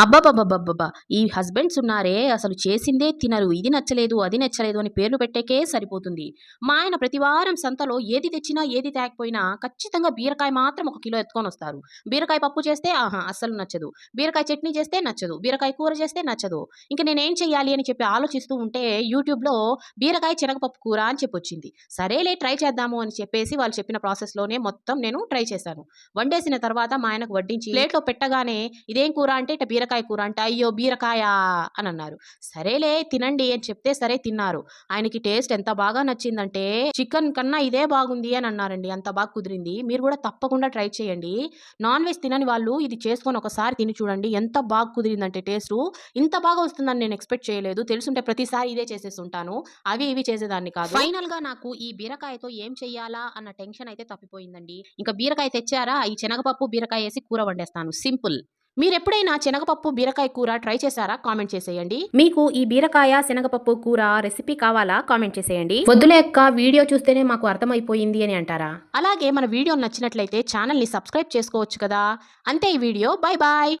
అబ్బబ్బబ్బబ్బబ్బా. ఈ హస్బెండ్స్ ఉన్నారే అసలు చేసిందే తినరు ఇది నచ్చలేదు అది నచ్చలేదు అని పేర్లు పెట్టేకే సరిపోతుంది. మా ఆయన ప్రతివారం సంతలో ఏది తెచ్చినా ఏది తేకపోయినా ఖచ్చితంగా బీరకాయ మాత్రం ఒక కిలో ఎత్తుకొని వస్తారు. బీరకాయ పప్పు చేస్తే ఆహా అస్సలు నచ్చదు. బీరకాయ చట్నీ చేస్తే నచ్చదు. బీరకాయ కూర చేస్తే నచ్చదు. ఇంకా నేనేం చెయ్యాలి అని చెప్పి ఆలోచిస్తూ ఉంటే యూట్యూబ్లో బీరకాయ శనగపప్పు కూర అని చెప్పి వచ్చింది సరేలే ట్రై చేద్దాము అని చెప్పేసి వాళ్ళు చెప్పిన ప్రాసెస్లోనే మొత్తం నేను ట్రై చేశాను. వండేసిన తర్వాత మా ఆయనకు వడ్డించి ప్లేట్లో పెట్టగానే ఇదేం కూర అంటే ఇట బీరకాయ బీరకాయ కూర అంటే అయ్యో బీరకాయ అని అన్నారు. సరేలే తినండి అని చెప్తే సరే తిన్నారు. ఆయనకి టేస్ట్ ఎంత బాగా నచ్చిందంటే చికెన్ కన్నా ఇదే బాగుంది అని అన్నారండి. అంత బాగా కుదిరింది. మీరు కూడా తప్పకుండా ట్రై చేయండి. నాన్ వెజ్ తినని వాళ్ళు ఇది చేసుకొని ఒకసారి తిని చూడండి. ఎంత బాగా కుదిరిందంటే టేస్ట్. ఇంత బాగా వస్తుందని నేను ఎక్స్పెక్ట్ చేయలేదు. తెలుసుంటే ప్రతిసారి ఇదే చేసేస్తుంటాను. అవి ఇవి చేసేదాన్ని కాదు. ఫైనల్గా నాకు ఈ బీరకాయతో ఏం చెయ్యాలా అన్న టెన్షన్ అయితే తప్పిపోయిందండి. ఇంకా బీరకాయ తెచ్చారా? ఈ శనగపప్పు బీరకాయ వేసి కూర వండేస్తాను. సింపుల్. మీరు ఎప్పుడైనా శనగపప్పు బీరకాయ కూర ట్రై చేశారా? కామెంట్ చేసేయండి. మీకు ఈ బీరకాయ శనగపప్పు కూర రెసిపీ కావాలా? కామెంట్ చేసేయండి. వద్దులే అక్క వీడియో చూస్తేనే మాకు అర్థమైపోయింది అని అంటారా? అలాగే మన వీడియో నచ్చినట్లయితే ఛానల్ని సబ్స్క్రైబ్ చేసుకోవచ్చు కదా. అంతే ఈ వీడియో. Bye bye.